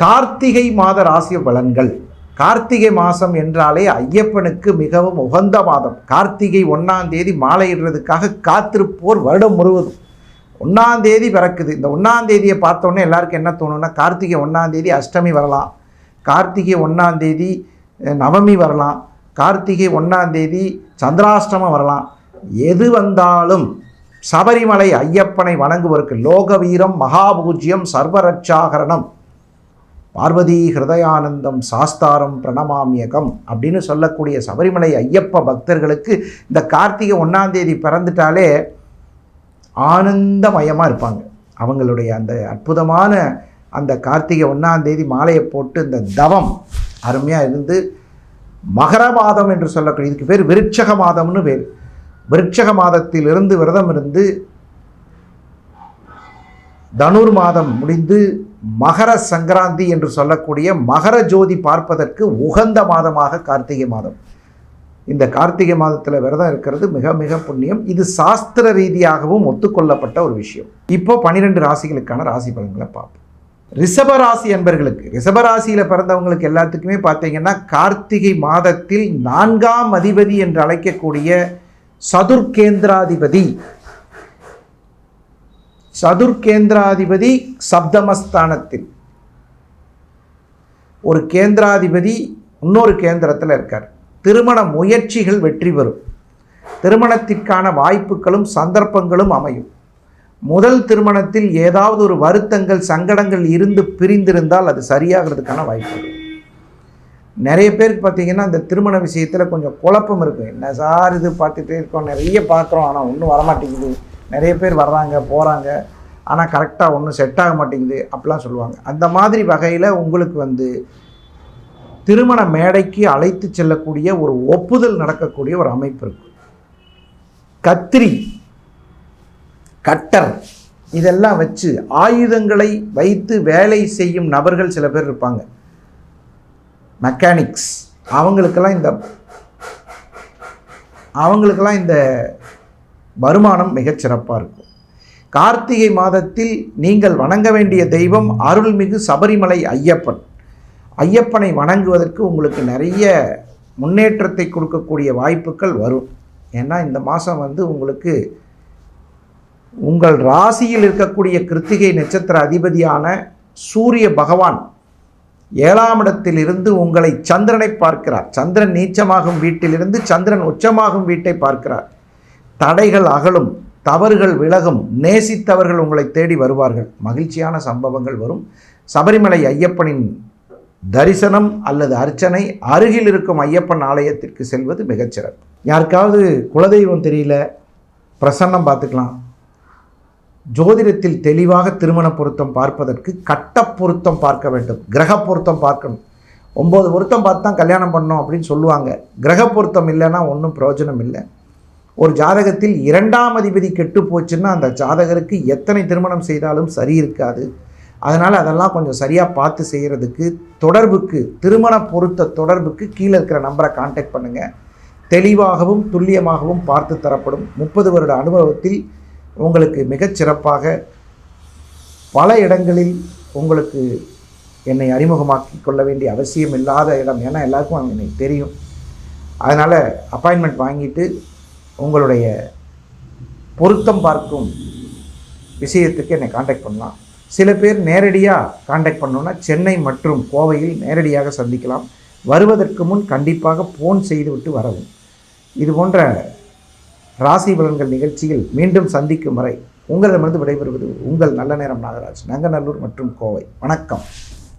கார்த்திகை மாத ராசி பலன்கள். கார்த்திகை மாதம் என்றாலே ஐயப்பனுக்கு மிகவும் உகந்த மாதம். கார்த்திகை ஒன்றாம் தேதி மாலையிடுறதுக்காக காத்திருப்போர் வருடம் முழுவதும். ஒன்றாம் தேதி பிறக்குது. இந்த ஒன்றாம் தேதியை பார்த்தோன்னே எல்லாருக்கும் என்ன தோணும்னா கார்த்திகை ஒன்றாம் தேதி அஷ்டமி வரலாம். கார்த்திகை ஒன்றாம் தேதி நவமி வரலாம். கார்த்திகை ஒன்றாம் தேதி சந்திராஷ்டமம் வரலாம். எது வந்தாலும் சபரிமலை ஐயப்பனை வணங்குவதற்கு லோக வீரம் மகாபூஜ்யம் சர்வரட்சாகரணம். பார்வதி ஹிருதயானந்தம் சாஸ்தாரம் பிரணமாமியகம் அப்படின்னு சொல்லக்கூடிய சபரிமலை ஐயப்ப பக்தர்களுக்கு இந்த கார்த்திகை ஒன்றாம் தேதி பிறந்துட்டாலே ஆனந்தமயமாக இருப்பாங்க. அவங்களுடைய அந்த அற்புதமான அந்த கார்த்திகை ஒன்றாம் தேதி மாலையை போட்டு இந்த தவம் அருமையாக இருந்து மகர மாதம் என்று சொல்லக்கூடிய இதுக்கு பேர் விருட்சக மாதம்னு பேர். விருட்சக மாதத்திலிருந்து விரதம் இருந்து தனுர் மாதம் முடிந்து மகர சங்கராந்தி என்று சொல்லக்கூடிய மகர ஜோதி பார்ப்பதற்கு உகந்த மாதமாக கார்த்திகை மாதம். இந்த கார்த்திகை மாதத்தில் விரதம் இருக்கிறது மிக மிக புண்ணியம். இது சாஸ்திர ரீதியாகவும் ஒத்துக்கொள்ளப்பட்ட ஒரு விஷயம். இப்போ பன்னிரெண்டு ராசிகளுக்கான ராசி பலன்களை பார்ப்போம். ரிஷப ராசி என்பர்களுக்கு ரிஷப ராசியில் பிறந்தவங்களுக்கு எல்லாத்துக்குமே பார்த்தீங்கன்னா கார்த்திகை மாதத்தில் நான்காம் அதிபதி என்று அழைக்கக்கூடிய சதுர்கேந்திராதிபதி சதுர்கேந்திராதிபதி சப்தமஸ்தானத்தில். ஒரு கேந்திராதிபதி இன்னொரு கேந்திரத்தில் இருக்கார். திருமண முயற்சிகள் வெற்றி பெறும். திருமணத்திற்கான வாய்ப்புகளும் சந்தர்ப்பங்களும் அமையும். முதல் திருமணத்தில் ஏதாவது ஒரு வருத்தங்கள் சங்கடங்கள் இருந்து பிரிந்திருந்தால் அது சரியாகிறதுக்கான வாய்ப்பு நிறைய பேருக்கு பார்த்தீங்கன்னா அந்த திருமண விஷயத்தில் கொஞ்சம் குழப்பம் இருக்கும். என்ன சார் இது பார்த்துட்டே இருக்கோம் நிறைய பார்க்குறோம் ஆனால் ஒன்றும் வரமாட்டேங்குது. நிறைய பேர் வர்றாங்க போகிறாங்க ஆனால் கரெக்டாக ஒன்றும் செட் ஆக மாட்டேங்குது அப்படிலாம் சொல்லுவாங்க. அந்த மாதிரி வகையில் உங்களுக்கு வந்து திருமண மேடைக்கு அழைத்து செல்லக்கூடிய ஒரு ஒப்புதல் நடக்கக்கூடிய ஒரு அமைப்பு இருக்கும் கத்திரி கட்டர் இதெல்லாம் வச்சு ஆயுதங்களை வைத்து வேலை செய்யும் நபர்கள் சில பேர் இருப்பாங்க. மெக்கானிக்ஸ் அவங்களுக்கெல்லாம் இந்த அவங்களுக்கெல்லாம் இந்த வருமானம் மிகச் சிறப்பாக இருக்கும். கார்த்திகை மாதத்தில் நீங்கள் வணங்க வேண்டிய தெய்வம் அருள்மிகு சபரிமலை ஐயப்பன். ஐயப்பனை வணங்குவதற்கு உங்களுக்கு நிறைய முன்னேற்றத்தை கொடுக்கக்கூடிய வாய்ப்புகள் வரும். ஏன்னா இந்த மாதம் வந்து உங்களுக்கு உங்கள் ராசியில் இருக்கக்கூடிய கிருத்திகை நட்சத்திர அதிபதியான சூரிய பகவான் ஏழாம் இடத்திலிருந்து உங்களை சந்திரனை பார்க்கிறார். சந்திரன் நீச்சமாகும் வீட்டிலிருந்து சந்திரன் உச்சமாகும் வீட்டை பார்க்கிறார். தடைகள் அகலும் தவறுகள் விலகும் நேசித்தவர்கள் உங்களை தேடி வருவார்கள். மகிழ்ச்சியான சம்பவங்கள் வரும். சபரிமலை ஐயப்பனின் தரிசனம் அல்லது அர்ச்சனை அருகில் இருக்கும் ஐயப்பன் ஆலயத்திற்கு செல்வது மிகச்சிறப்பு. யாருக்காவது குலதெய்வம் தெரியல? பிரசன்னம் பார்த்துக்கலாம். ஜோதிடத்தில் தெளிவாக திருமண பொருத்தம் பார்ப்பதற்கு கட்ட பொருத்தம் பார்க்க வேண்டும். கிரக பொருத்தம் பார்க்கணும். ஒம்பது பொருத்தம் பார்த்து தான் கல்யாணம் பண்ணோம் அப்படின்னு சொல்லுவாங்க. கிரக பொருத்தம் இல்லைன்னா ஒன்றும் பிரயோஜனம் இல்லை. ஒரு ஜாதகத்தில் இரண்டாம் அதிபதி கெட்டு போச்சுன்னா அந்த ஜாதகருக்கு எத்தனை திருமணம் செய்தாலும் சரி இருக்காது. அதனால் அதெல்லாம் கொஞ்சம் சரியாக பார்த்து செய்கிறதுக்கு தொடர்புக்கு திருமண பொருத்த தொடர்புக்கு கீழே இருக்கிற நம்பரை காண்டாக்ட் பண்ணுங்கள் தெளிவாகவும் துல்லியமாகவும் பார்த்து தரப்படும். முப்பது வருட அனுபவத்தில் உங்களுக்கு மிகச்சிறப்பாக பல இடங்களில் உங்களுக்கு என்னை அறிமுகமாக்கி கொள்ள வேண்டிய அவசியம் இல்லாத இடம். ஏன்னா எல்லாருக்கும் எனக்கு தெரியும். அதனால் அப்பாயின்மெண்ட் வாங்கிட்டு உங்களுடைய பொருத்தம் பார்க்கும் விஷயத்துக்கு என்னை காண்டாக்ட் பண்ணலாம். சில பேர் நேரடியாக காண்டாக்ட் பண்ணோன்னா சென்னை மற்றும் கோவையில் நேரடியாக சந்திக்கலாம். வருவதற்கு முன் கண்டிப்பாக ஃபோன் செய்துவிட்டு வரவும். இது போன்ற ராசி பலன்கள் நிகழ்ச்சியில் மீண்டும் சந்திக்கும் வரை உங்களிடமிருந்து விடைபெறுவது உங்கள் நல்ல நேரம் நாகராஜ் நங்கநல்லூர் மற்றும் கோவை. வணக்கம்.